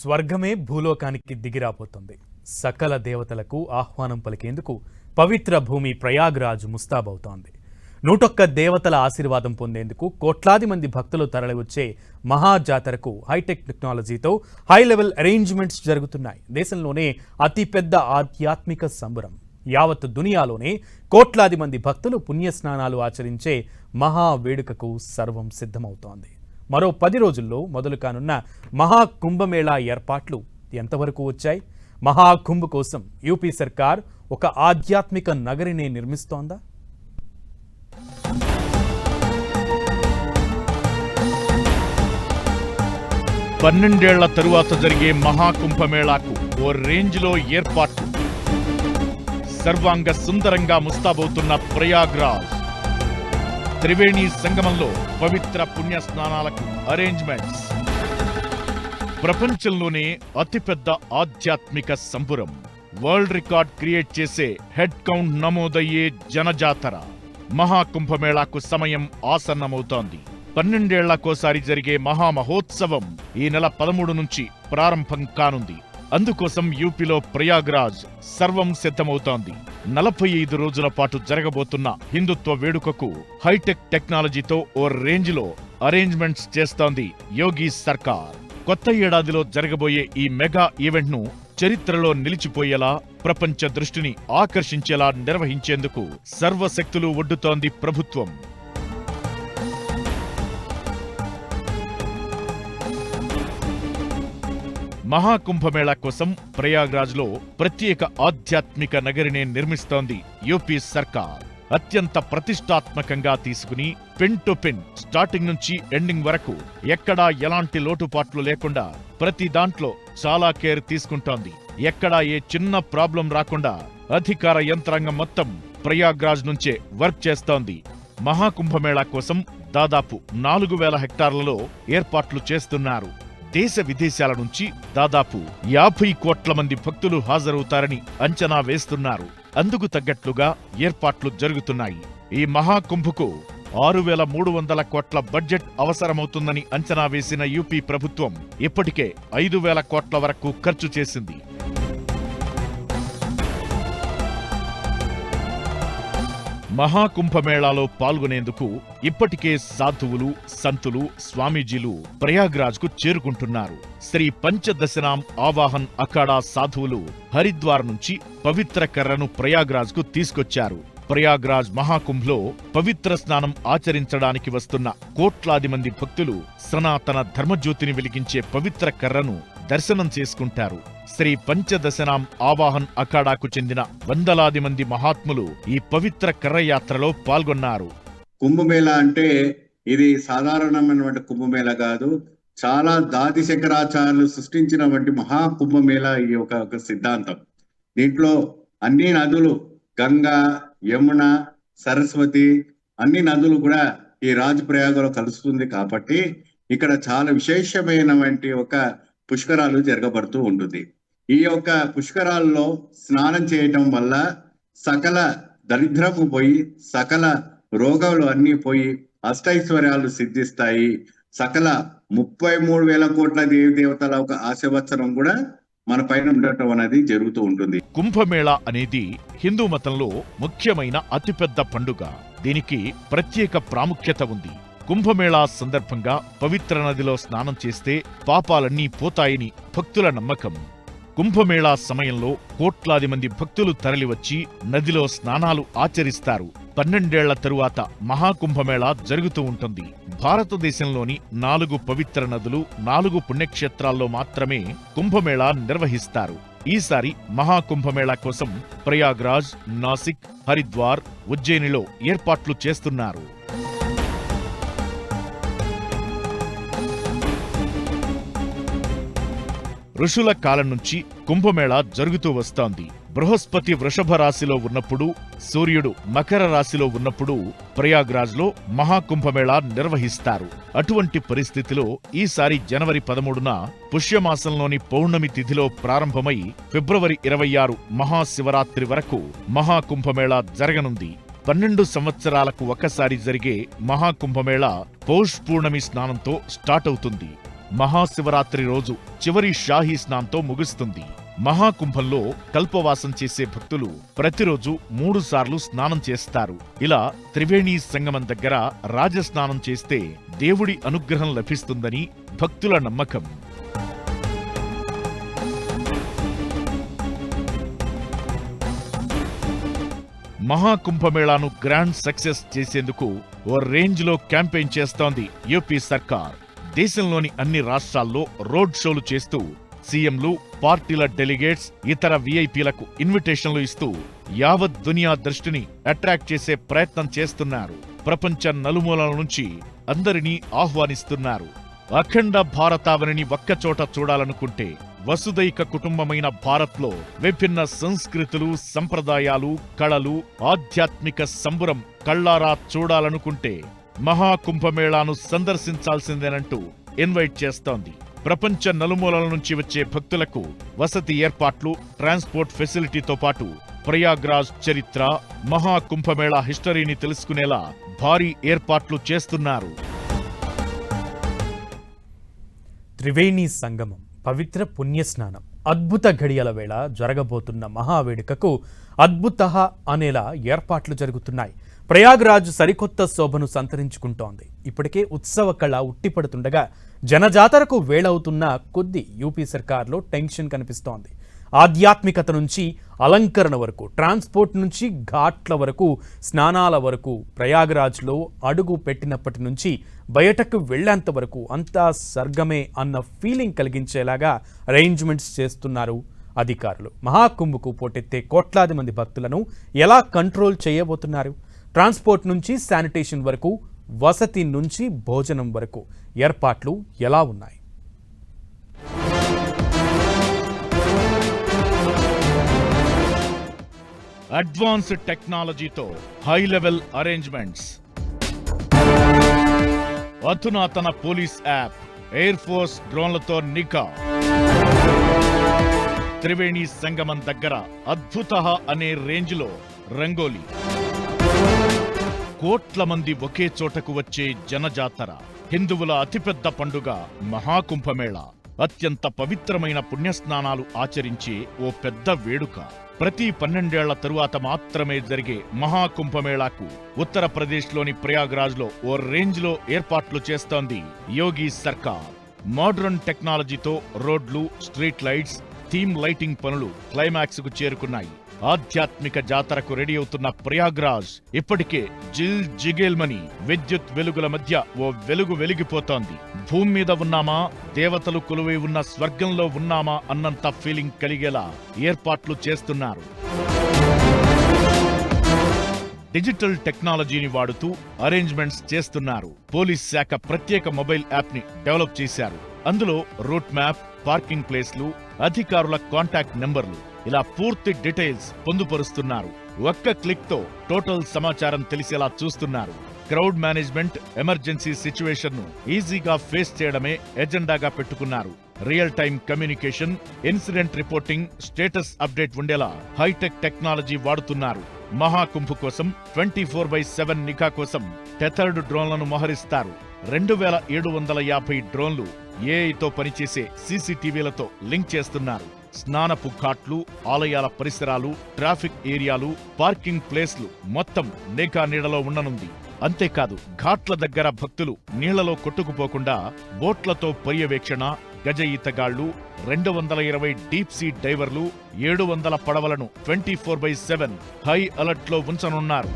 స్వర్గమే భూలోకానికి దిగిరాపోతుంది సకల దేవతలకు ఆహ్వానం పలికేందుకు పవిత్ర భూమి ప్రయాగ్రాజ్ ముస్తాబవుతోంది. నూటొక్క దేవతల ఆశీర్వాదం పొందేందుకు కోట్లాది మంది భక్తులు తరలివచ్చే మహాజాతరకు హైటెక్ టెక్నాలజీతో హై లెవెల్ అరేంజ్మెంట్స్ జరుగుతున్నాయి. దేశంలోనే అతిపెద్ద ఆధ్యాత్మిక సంబరం. యావత్ దునియాలోనే కోట్లాది మంది భక్తులు పుణ్యస్నానాలు ఆచరించే మహా వేడుకకు సర్వం సిద్ధమవుతోంది. మరో పది రోజుల్లో మొదలు కానున్న మహాకుంభమేళా ఏర్పాట్లు ఎంతవరకు వచ్చాయి? మహాకుంభ్ కోసం యూపీ సర్కార్ ఒక ఆధ్యాత్మిక నగరిని నిర్మిస్తోందా? పన్నెండేళ్ళ తరువాత జరిగే మహాకుంభమేళాకు ఓ రేంజ్లో ఏర్పాట్లు. సర్వాంగ సుందరంగా ముస్తాబవుతున్న ప్రయాగ్రాజ్. త్రివేణి సంగమంలో పవిత్ర పుణ్య స్నానాలకు అరేంజ్మెంట్స్ ప్రపంచంలోనే అతిపెద్ద ఆధ్యాత్మిక సంబురం. వరల్డ్ రికార్డ్ క్రియేట్ చేసే హెడ్ కౌంట్ నమోదయ్యే జనజాతర. మహాకుంభమేళాకు సమయం ఆసన్నమవుతోంది. పన్నెండేళ్ళకోసారి జరిగే మహామహోత్సవం ఈ నెల పదమూడు నుంచి ప్రారంభం కానుంది. అందుకోసం యూపీలో ప్రయాగ్రాజ్ సర్వం సిద్ధమవుతోంది. నలభై ఐదు రోజుల పాటు జరగబోతున్న హిందుత్వ వేడుకకు హైటెక్ టెక్నాలజీతో ఓ రేంజ్లో అరేంజ్మెంట్స్ చేస్తోంది యోగి సర్కార్. కొత్త ఏడాదిలో జరగబోయే ఈ మెగా ఈవెంట్ను చరిత్రలో నిలిచిపోయేలా ప్రపంచ దృష్టిని ఆకర్షించేలా నిర్వహించేందుకు సర్వశక్తులు ఒడ్డుతోంది ప్రభుత్వం. మహాకుంభమేళా కోసం ప్రయాగ్రాజ్లో ప్రత్యేక ఆధ్యాత్మిక నగరినే నిర్మిస్తోంది యూపీ సర్కార్. అత్యంత ప్రతిష్టాత్మకంగా తీసుకుని పిన్ టు పిన్ స్టార్టింగ్ నుంచి ఎండింగ్ వరకు ఎక్కడా ఎలాంటి లోటుపాట్లు లేకుండా ప్రతి దాంట్లో చాలా కేర్ తీసుకుంటోంది. ఎక్కడా ఏ చిన్న ప్రాబ్లం రాకుండా అధికార యంత్రాంగం మొత్తం ప్రయాగ్రాజ్ నుంచే వర్క్ చేస్తోంది. మహాకుంభమేళా కోసం దాదాపు నాలుగు వేల హెక్టార్లలో ఏర్పాట్లు చేస్తున్నారు. దేశ విదేశాల నుంచి దాదాపు యాభై కోట్ల మంది భక్తులు హాజరవుతారని అంచనా వేస్తున్నారు. అందుకు తగ్గట్లుగా ఏర్పాట్లు జరుగుతున్నాయి. ఈ మహాకుంభకు ఆరు వేల మూడు వందల కోట్ల బడ్జెట్ అవసరమవుతుందని అంచనా వేసిన యూపీ ప్రభుత్వం ఇప్పటికే ఐదు వేల కోట్ల వరకు ఖర్చు చేసింది. మహాకుంభమేళాలో పాల్గొనేందుకు ఇప్పటికే సాధువులు సంతులు స్వామీజీలు ప్రయాగ్రాజ్కు చేరుకుంటున్నారు. శ్రీ పంచదశనాం ఆవాహన్ అఖాడా సాధువులు హరిద్వార్ నుంచి పవిత్ర కర్రను ప్రయాగ్రాజ్కు తీసుకొచ్చారు. ప్రయాగ్రాజ్ మహాకుంభ్లో పవిత్ర స్నానం ఆచరించడానికి వస్తున్న కోట్లాది మంది భక్తులు సనాతన ధర్మజ్యోతిని వెలిగించే పవిత్ర కర్రను దర్శనం చేసుకుంటారు. శ్రీ పంచదశనాం ఆవాహన్ అఖాడాకు చెందిన వందలాది మంది మహాత్ములు ఈ పవిత్ర కర్రయాత్రలో పాల్గొన్నారు. కుంభమేళ అంటే ఇది సాధారణమైనటువంటి కుంభమేళ కాదు చాలా దాది శంకరాచార్యులు సృష్టించినటువంటి మహా కుంభమేళ ఈ ఒక సిద్ధాంతం. దీంట్లో అన్ని నదులు గంగా యమున సరస్వతి అన్ని నదులు కూడా ఈ రాజప్రయాగలో కలుస్తుంది కాబట్టి ఇక్కడ చాలా విశేషమైనటువంటి ఒక పుష్కరాలు జరగబడుతూ ఉంటుంది. ఈ యొక్క పుష్కరాల్లో స్నానం చేయటం వల్ల సకల దరిద్రము పోయి సకల రోగాలు అన్నీ పోయి అష్టైశ్వర్యాలు సిద్ధిస్తాయి. సకల ముప్పై మూడు వేల కోట్ల దేవి దేవతల ఒక ఆశీర్వచనం కూడా మన పైన ఉండటం అనేది జరుగుతూ ఉంటుంది. కుంభమేళా అనేది హిందూ మతంలో ముఖ్యమైన అతిపెద్ద పండుగ. దీనికి ప్రత్యేక ప్రాముఖ్యత ఉంది. కుంభమేళా సందర్భంగా పవిత్ర నదిలో స్నానం చేస్తే పాపాలన్నీ పోతాయని భక్తుల నమ్మకం. కుంభమేళా సమయంలో కోట్లాది మంది భక్తులు తరలివచ్చి నదిలో స్నానాలు ఆచరిస్తారు. పన్నెండేళ్ళ తరువాత మహాకుంభమేళా జరుగుతూ ఉంటుంది. భారతదేశంలోని నాలుగు పవిత్ర నదులు నాలుగు పుణ్యక్షేత్రాల్లో మాత్రమే కుంభమేళా నిర్వహిస్తారు. ఈసారి మహాకుంభమేళా కోసం ప్రయాగ్రాజ్ నాసిక్ హరిద్వార్ ఉజ్జయినిలో ఏర్పాట్లు చేస్తున్నారు. ఋషుల కాలం నుంచి కుంభమేళా జరుగుతూ వస్తోంది. బృహస్పతి వృషభ రాశిలో ఉన్నప్పుడు సూర్యుడు మకర రాశిలో ఉన్నప్పుడు ప్రయాగ్రాజ్లో మహాకుంభమేళా నిర్వహిస్తారు. అటువంటి పరిస్థితిలో ఈసారి జనవరి పదమూడున పుష్యమాసంలోని పౌర్ణమి తిథిలో ప్రారంభమై ఫిబ్రవరి ఇరవై ఆరు మహాశివరాత్రి వరకు మహాకుంభమేళా జరగనుంది. పన్నెండు సంవత్సరాలకు ఒకసారి జరిగే మహాకుంభమేళా పౌష్ పూర్ణమి స్నానంతో స్టార్ట్ అవుతుంది. మహాశివరాత్రి రోజు చివరి షాహీ స్నాంతో ముగుస్తుంది. మహాకుంభంలో కల్పవాసం చేసే భక్తులు ప్రతిరోజు మూడు సార్లు స్నానం చేస్తారు. ఇలా త్రివేణి సంగమం దగ్గర రాజస్నానం చేస్తే దేవుడి అనుగ్రహం లభిస్తుందని భక్తుల నమ్మకం. మహాకుంభమేళాను గ్రాండ్ సక్సెస్ చేసేందుకు ఓ రేంజ్లో క్యాంపెయిన్ చేస్తోంది యూపీ సర్కార్. దేశంలోని అన్ని రాష్ట్రాల్లో రోడ్ షోలు చేస్తూ సీఎంలు పార్టీల డెలిగేట్స్ ఇతర విఐపీలకు ఇన్విటేషన్లు ఇస్తూ యావత్ దునియా దృష్టిని అట్రాక్ట్ చేసే ప్రయత్నం చేస్తున్నారు. ప్రపంచ నలుమూలల నుంచి అందరినీ ఆహ్వానిస్తున్నారు. అఖండ భారతావనిని ఒక్కచోట చూడాలనుకుంటే వసుదైక కుటుంబమైన భారత్లో విభిన్న సంస్కృతులు సంప్రదాయాలు కళలు ఆధ్యాత్మిక సంబురం కళ్ళారా చూడాలనుకుంటే మహాకుంభమేళాను సందర్శించాల్సిందేనంటూ ఇన్వైట్ చేస్తోంది. ప్రపంచ నలుమూలల నుంచి వచ్చే భక్తులకు వసతి ఏర్పాట్లు ట్రాన్స్పోర్ట్ ఫెసిలిటీతో పాటు ప్రయాగ్రాజ్ చరిత్ర మహాకుంభమేళా హిస్టరీని తెలుసుకునేలా భారీ ఏర్పాట్లు చేస్తున్నారు. త్రివేణి సంగమం పవిత్ర పుణ్యస్నానం అద్భుత ఘడియల వేళ జరగబోతున్న మహావేడుకకు అద్భుత అనేలా ఏర్పాట్లు జరుగుతున్నాయి. ప్రయాగ్రాజ్ సరికొత్త శోభను సంతరించుకుంటోంది. ఇప్పటికే ఉత్సవ కళ ఉట్టిపడుతుండగా జనజాతరకు వేళవుతున్న కొద్ది యూపీ సర్కార్లో టెన్షన్ కనిపిస్తోంది. ఆధ్యాత్మికత నుంచి అలంకరణ వరకు ట్రాన్స్పోర్ట్ నుంచి ఘాట్ల వరకు స్నానాల వరకు ప్రయాగరాజ్లో అడుగు పెట్టినప్పటి నుంచి బయటకు వెళ్ళేంత వరకు అంతా సర్గమే అన్న ఫీలింగ్ కలిగించేలాగా అరేంజ్మెంట్స్ చేస్తున్నారు అధికారులు. మహాకుంభకు పోటెత్తే కోట్లాది మంది భక్తులను ఎలా కంట్రోల్ చేయబోతున్నారు? ట్రాన్స్పోర్ట్ నుంచి శానిటేషన్ వరకు వసతి నుంచి భోజనం వరకు ఏర్పాట్లు ఎలా ఉన్నాయి? అడ్వాన్స్డ్ టెక్నాలజీతో హై లెవెల్ అరేంజ్మెంట్స్ అధునాతన పోలీస్ యాప్ ఎయిర్ ఫోర్స్ డ్రోన్లతో నిఘా. త్రివేణి సంగమం దగ్గర అద్భుత అనే రేంజ్లో రంగోలీ. కోట్ల మంది ఒకే చోటకు వచ్చే జనజాతర హిందువుల అతిపెద్ద పండుగ మహాకుంభమేళ. అత్యంత పవిత్రమైన పుణ్యస్నానాలు ఆచరించే ఓ పెద్ద వేడుక. ప్రతి పన్నెండేళ్ళ తరువాత మాత్రమే జరిగే మహాకుంభమేళాకు ఉత్తరప్రదేశ్లోని ప్రయాగ్రాజ్లో ఓ రేంజ్లో ఏర్పాట్లు చేస్తోంది యోగి సర్కార్. మోడ్రన్ టెక్నాలజీతో రోడ్లు స్ట్రీట్ లైట్స్ థీమ్ లైటింగ్ పనులు క్లైమాక్స్కు చేరుకున్నాయి. ఆధ్యాత్మిక జాతరకు రెడీ అవుతున్న ప్రయాగ్రాజ్ ఇప్పటికే జిల్ జిగేల్మని విద్యుత్ వెలుగుల మధ్య ఓ వెలుగు వెలిగిపోతోంది. భూమి మీద ఉన్నామా? దేవతలు కొలువై ఉన్న స్వర్గంలో ఉన్నామా? అన్నంత ఫీలింగ్ కలిగేలా ఏర్పాట్లు చేస్తున్నారు. డిజిటల్ టెక్నాలజీని వాడుతూ అరేంజ్మెంట్స్ చేస్తున్నారు. పోలీస్ శాఖ ప్రత్యేక మొబైల్ యాప్ని డెవలప్ చేశారు. అందులో రూట్ మ్యాప్ పార్కింగ్ ప్లేస్లు అధికారుల కాంటాక్ట్ నెంబర్లు ఇలా పూర్తి డీటెయిల్స్ పొందుపరుస్తున్నారు. ఒక్క క్లిక్తో టోటల్ సమాచారం తెలిసేలా చూస్తున్నారు. క్రౌడ్ మేనేజ్మెంట్ ఎమర్జెన్సీ సిచ్యువేషన్ను ఈజీగా ఫేస్ చేయడమే ఎజెండాగా పెట్టుకున్నారు. Real time communication incident reporting status update ఉండేలా హైటెక్ టెక్నాలజీ వాడుతున్నారు. మహాకుంభ్ కోసం ట్వంటీ ఫోర్ బై సెవెన్ నిఘా కోసం టెథర్డ్ డ్రోన్లను మోహరిస్తారు. రెండు వేల ఏడు వందల యాభై డ్రోన్లు ఏఐతో పనిచేసే సీసీటీవీలతో లింక్ చేస్తున్నారు. స్నానపు ఘాట్లు ఆలయాల పరిసరాలు ట్రాఫిక్ ఏరియాలు పార్కింగ్ ప్లేస్లు మొత్తం నేకా నీడలో ఉండనుంది. అంతేకాదు ఘాట్ల దగ్గర భక్తులు నీళ్ళలో కొట్టుకుపోకుండా బోట్లతో పర్యవేక్షణ గజ ఈతగాళ్ళు రెండు వందల ఇరవై డీప్ సీ డైవర్లు ఏడు వందల పడవలను twenty four by seven high అలర్ట్లో ఉంచనున్నారు.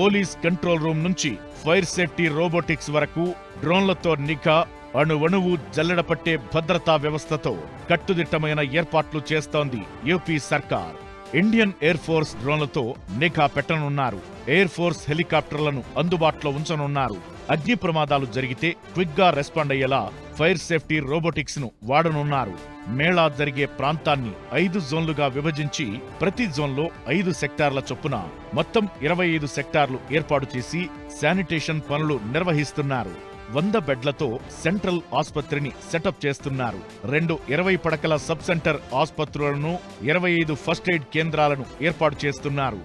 పోలీస్ కంట్రోల్ రూమ్ నుంచి ఫైర్ సేఫ్టీ రోబోటిక్స్ వరకు డ్రోన్లతో నిఘా అణువణువు జల్లెడపట్టే భద్రతా వ్యవస్థతో కట్టుదిట్టమైన ఏర్పాట్లు చేస్తోంది యూపీ సర్కార్. ఇండియన్ ఎయిర్ ఫోర్స్ డ్రోన్లతో నిఘా పెట్టనున్నారు. ఎయిర్ ఫోర్స్ హెలికాప్టర్లను అందుబాటులో ఉంచనున్నారు. అగ్ని ప్రమాదాలు జరిగితే క్విక్గా రెస్పాండ్ అయ్యేలా ఫైర్ సేఫ్టీ రోబోటిక్స్ను వాడనున్నారు. మేళా జరిగే ప్రాంతాన్ని ఐదు జోన్లుగా విభజించి ప్రతి జోన్లో ఐదు సెక్టార్ల చొప్పున మొత్తం ఇరవై ఐదు సెక్టార్లు ఏర్పాటు చేసి శానిటేషన్ పనులు నిర్వహిస్తున్నారు. వంద బెడ్లతో సెంట్రల్ ఆసుపత్రిని సెటప్ చేస్తున్నారు. రెండు ఇరవై పడకల సబ్ సెంటర్ ఆసుపత్రులను ఇరవై ఐదు ఫస్ట్ ఎయిడ్ కేంద్రాలను ఏర్పాటు చేస్తున్నారు.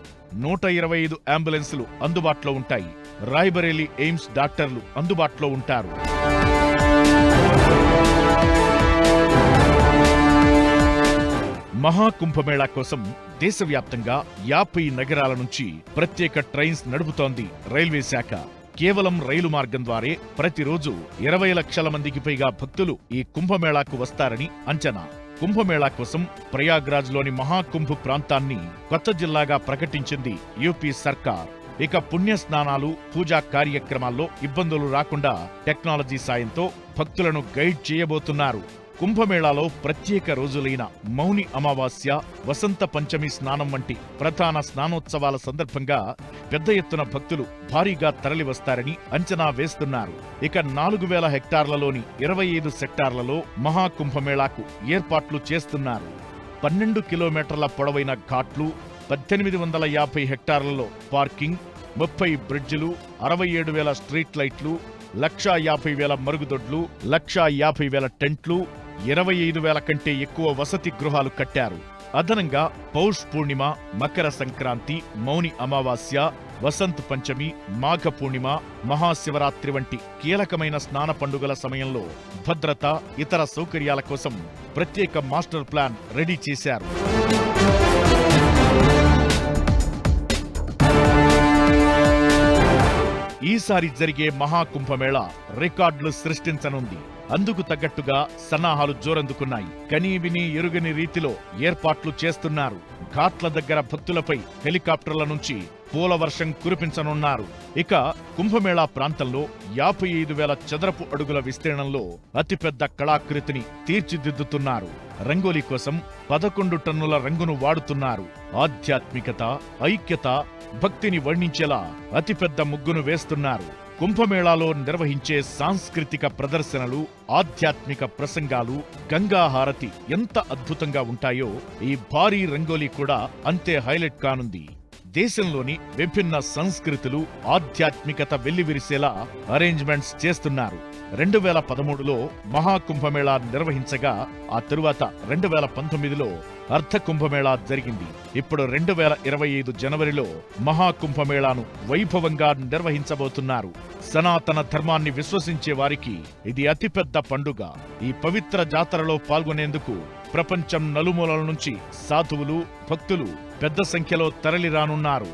నూట ఇరవై ఐదు అంబులెన్సులు అందుబాటులో ఉంటాయి. రాయ్బరేలీ ఎయిమ్స్ డాక్టర్లు అందుబాటులో ఉంటారు. మహాకుంభమేళా కోసం దేశవ్యాప్తంగా యాభై నగరాల నుంచి ప్రత్యేక ట్రైన్స్ నడుపుతోంది రైల్వే శాఖ. కేవలం రైలు మార్గం ద్వారే ప్రతిరోజు ఇరవై లక్షల మందికి పైగా భక్తులు ఈ కుంభమేళాకు వస్తారని అంచనా. కుంభమేళా కోసం ప్రయాగ్రాజ్లోని మహాకుంభ్ ప్రాంతాన్ని కొత్త జిల్లాగా ప్రకటించింది యూపీ సర్కార్. ఇక పుణ్య స్నానాలు పూజా కార్యక్రమాల్లో ఇబ్బందులు రాకుండా టెక్నాలజీ సాయంతో భక్తులను గైడ్ చేయబోతున్నారు. కుంభమేళాలో ప్రత్యేక రోజులైన మౌని అమావాస్య వసంత పంచమి స్నానం వంటి ప్రధాన స్నానోత్సవాల సందర్భంగా పెద్ద ఎత్తున భక్తులు భారీగా తరలివస్తారని అంచనా వేస్తున్నారు. ఇక నాలుగు వేల హెక్టార్లలోని ఇరవై ఐదు సెక్టార్లలో మహాకుంభమేళాకు ఏర్పాట్లు చేస్తున్నారు. పన్నెండు కిలోమీటర్ల పొడవైన ఘాట్లు పద్దెనిమిది వందల యాభై హెక్టార్లలో పార్కింగ్ ముప్పై బ్రిడ్జిలు అరవై ఏడు వేల స్ట్రీట్ లైట్లు లక్షా యాభై వేల మరుగుదొడ్లు లక్షా యాభై వేల టెంట్లు ఇరవై ఐదు వేల కంటే ఎక్కువ వసతి గృహాలు కట్టారు. అదనంగా పౌష్ పూర్ణిమ మకర సంక్రాంతి మౌని అమావాస్య వసంత్ పంచమి మాఘ పూర్ణిమ మహాశివరాత్రి వంటి కీలకమైన స్నాన పండుగల సమయంలో భద్రత ఇతర సౌకర్యాల కోసం ప్రత్యేక మాస్టర్ ప్లాన్ రెడీ చేశారు. ఈసారి జరిగే మహాకుంభమేళ రికార్డులు సృష్టించనుంది. అందుకు తగ్గట్టుగా సన్నాహాలు జోరందుకున్నాయి. కనీవిని ఎరుగని రీతిలో ఏర్పాట్లు చేస్తున్నారు. ఘాట్ల దగ్గర భక్తులపై హెలికాప్టర్ల నుంచి పూల వర్షం కురిపించనున్నారు. ఇక కుంభమేళా ప్రాంతంలో యాభై ఐదు వేల చదరపు అడుగుల విస్తీర్ణంలో అతిపెద్ద కళాకృతిని తీర్చిదిద్దుతున్నారు. రంగోలీ కోసం పదకొండు టన్నుల రంగును వాడుతున్నారు. ఆధ్యాత్మికత ఐక్యత భక్తిని వర్ణించేలా అతిపెద్ద ముగ్గును వేస్తున్నారు. కుంభమేళాలో నిర్వహించే సాంస్కృతిక ప్రదర్శనలు ఆధ్యాత్మిక ప్రసంగాలు గంగా హారతి ఎంత అద్భుతంగా ఉంటాయో ఈ భారీ రంగోలీ కూడా అంతే హైలైట్ కానుంది. దేశంలోని విభిన్న సంస్కృతులు ఆధ్యాత్మికత వెల్లివిరిసేలా అరేంజ్మెంట్స్ చేస్తున్నారు. రెండు వేల పదమూడులో మహాకుంభమేళా నిర్వహించగా ఆ తరువాత రెండు వేల పంతొమ్మిదిలో అర్ధ కుంభమేళా జరిగింది. ఇప్పుడు రెండు వేల ఇరవై ఐదు జనవరిలో మహాకుంభమేళాను వైభవంగా నిర్వహించబోతున్నారు. సనాతన ధర్మాన్ని విశ్వసించే వారికి ఇది అతిపెద్ద పండుగ. ఈ పవిత్ర జాతరలో పాల్గొనేందుకు ప్రపంచం నలుమూలల నుంచి సాధువులు భక్తులు పెద్ద సంఖ్యలో తరలిరానున్నారు.